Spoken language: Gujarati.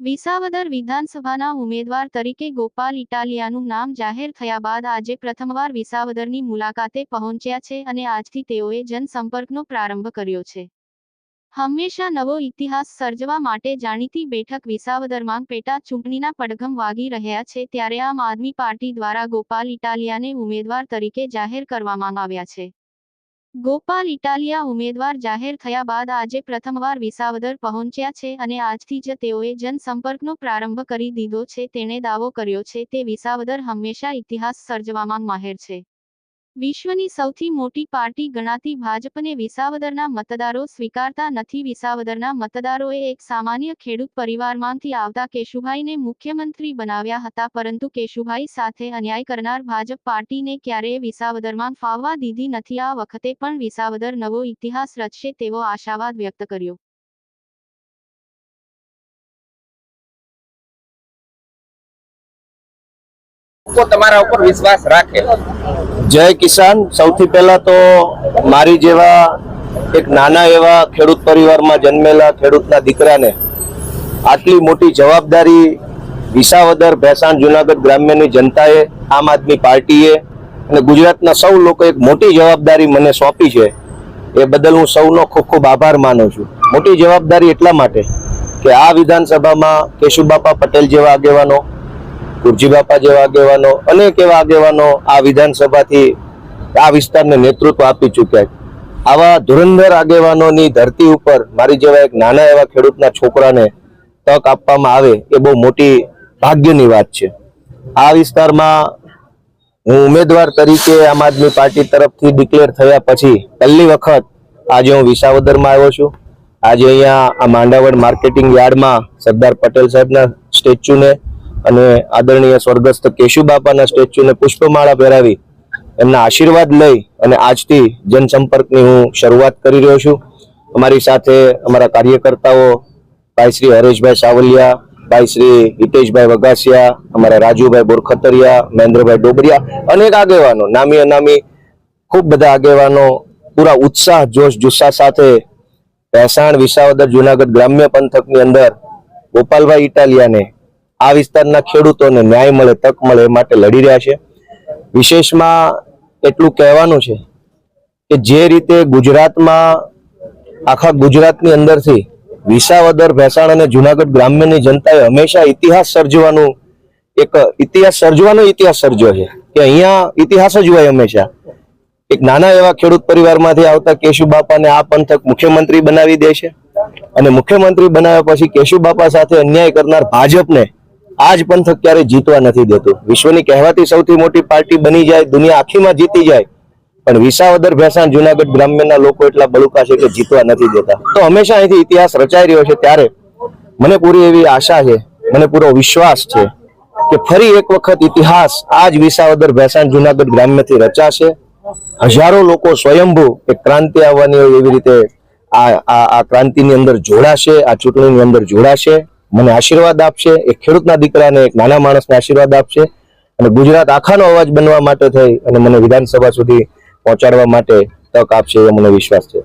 વિસાવદર વિધાનસભાના ઉમેદવાર તરીકે ગોપાલ ઇટાલિયાનું નામ જાહેર થયા બાદ આજે પ્રથમવાર વિસાવદરની મુલાકાતે પહોંચ્યા છે અને આજથી તેઓએ જનસંપર્કનો પ્રારંભ કર્યો છે. હંમેશા નવો ઇતિહાસ સર્જવા માટે જાણીતી બેઠક વિસાવદરમાં પેટા ચૂંટણીના પડઘમ વાગી રહ્યા છે ત્યારે આમ આદમી પાર્ટી દ્વારા ગોપાલ ઇટાલિયાને ઉમેદવાર તરીકે જાહેર કરવામાં આવ્યા છે. ગોપાલ ઇટાલિયા ઉમેદવાર જાહેર થયા બાદ આજે પ્રથમવાર વિસાવદર પહોંચ્યા છે અને આજથી જ તેઓએ જનસંપર્કનો પ્રારંભ કરી દીધો છે. તેણે દાવો કર્યો છે, તે વિસાવદર હંમેશા ઇતિહાસ સર્જવામાં માહેર છે. વિશ્વની સૌથી મોટી પાર્ટી ગણાતી ભાજપને વિસાવદરના મતદારો સ્વીકારતા નથી. વિસાવદરના મતદારોએ એક સામાન્ય ખેડૂત પરિવારમાંથી આવતા કેશુભાઈને મુખ્યમંત્રી બનાવ્યા હતા, પરંતુ કેશુભાઈ સાથે અન્યાય કરનાર ભાજપ પાર્ટીને ક્યારેય વિસાવદરમાં ફાવવા દીધી નથી. આ વખતે પણ વિસાવદર નવો ઇતિહાસ રચશે તેવો આશાવાદ વ્યક્ત કર્યો. લોકો તમારા ઉપર વિશ્વાસ રાખે. જય કિસાન. સૌથી પહેલા તો મારી જેવા એક નાના એવા ખેડૂત પરિવારમાં જન્મેલા ખેડૂતના દીકરાને આટલી મોટી જવાબદારી વિસાવદર ભેસાણ જુનાગઢ ગ્રામ્યની જનતાએ, આમ આદમી પાર્ટીએ અને ગુજરાતના સૌ લોકો એક મોટી જવાબદારી મને સોંપી છે. એ બદલ હું સૌનો ખૂબ ખૂબ આભાર માનું છું. મોટી જવાબદારી એટલા માટે કે આ વિધાનસભામાં કેશુબાપા પટેલ જેવા આગેવાનો કુરજી બાપા જેવા આગેવાનો, અનેક એવા આગેવાનો આ વિધાનસભાથી આ વિસ્તારને નેતૃત્વ આપી ચૂક્યા છે. આવા ધુરંધર આગેવાનોની ધરતી ઉપર મારી જેવા એક નાના એવા ખેડૂતના છોકરાને તક આપવામાં આવે એ બહુ મોટી ભાગ્યની વાત છે. આ વિસ્તારમાં હું ઉમેદવાર તરીકે આમ આદમી પાર્ટી તરફથી ડિક્લેર થયા પછી પહેલી વખત આજે હું વિસાવદરમાં આવ્યો છું. આજે અહીંયા આ માંડાવડ માર્કેટિંગ યાર્ડમાં સરદાર પટેલ સાહેબના સ્ટેચ્યુને અને આદરણીય સ્વર્ગસ્થ કેશુબાપાના સ્ટેચ્યુને પુષ્પમાળા પહેરાવી એમના આશીર્વાદ લઈ અને આજથી જનસંપર્કની હું શરૂઆત કરી રહ્યો છું. અમારી સાથે અમારા કાર્યકર્તાઓ, ભાઈ શ્રી હરેશભાઈ સાવલિયા, ભાઈ શ્રી હિતેશભાઈ વગાસિયા અમારા રાજુભાઈ બોરખતરિયા, મહેન્દ્રભાઈ ડોબરિયા અનેક આગેવાનો, નામી અનામી ખૂબ બધા આગેવાનો પૂરા ઉત્સાહ, જોશ, જુસ્સા સાથે ભેસાણ વિસાવદર જુનાગઢ ગ્રામ્ય પંથકની અંદર ગોપાલભાઈ ઇટાલિયાને આ વિસ્તારના ખેડૂતોને ન્યાય મળે, તક મળે એ માટે લડી રહ્યા છે. વિશેષમાં એટલું કહેવાનું છે કે જે રીતે ગુજરાતમાં, આખા ગુજરાતની અંદરથી વિસાવદર, ભેસાણ અને જુનાગઢ ગ્રામ્યની જનતાએ હંમેશા ઇતિહાસ સર્જવાનું એક, ઇતિહાસ સર્જવાનો ઇતિહાસ સર્જ્યો છે કે અહીંયા ઇતિહાસ જ હોય હંમેશા. એક નાના એવા ખેડૂત પરિવારમાંથી આવતા કેશુબાપાને આ પંથક મુખ્યમંત્રી બનાવી દે છે અને મુખ્યમંત્રી બનાવ્યા પછી કેશુબાપા સાથે અન્યાય કરનાર ભાજપને આજ પંથક ક્યારે જીતવા નથી દેતું. વિશ્વની કહેવાતી સૌથી મોટી પાર્ટી બની જાય, દુનિયા આખીમાં જીતી જાય. પણ વિસાવદર, ભેસાણ, જુનાગઢ ગ્રામ્યના લોકો એટલા બળુકા છે કે જીતવા નથી દેતા. તો હંમેશા અહીંથી ઇતિહાસ રચાઈ રહ્યો છે ત્યારે મને પૂરી એવી આશા છે, મને પૂરો વિશ્વાસ છે કે ફરી એક વખત ઇતિહાસ આજ વિસાવદર, ભેસાણ, જુનાગઢ ગ્રામ્યથી રચાશે. હજારો લોકો સ્વયંભૂ એક ક્રાંતિ આવવાની એવી રીતે આ આ ક્રાંતિની અંદર જોડાશે, આ ચૂંટણીની અંદર જોડાશે. મને આશીર્વાદ આપશે, એક ખેડૂતના દીકરાને એક નાના માણસને આશીર્વાદ આપશે અને ગુજરાત આખાનો અવાજ બનવા માટે થઈ અને મને વિધાનસભા સુધી પહોંચાડવા માટે તક આપશે એ મને વિશ્વાસ છે.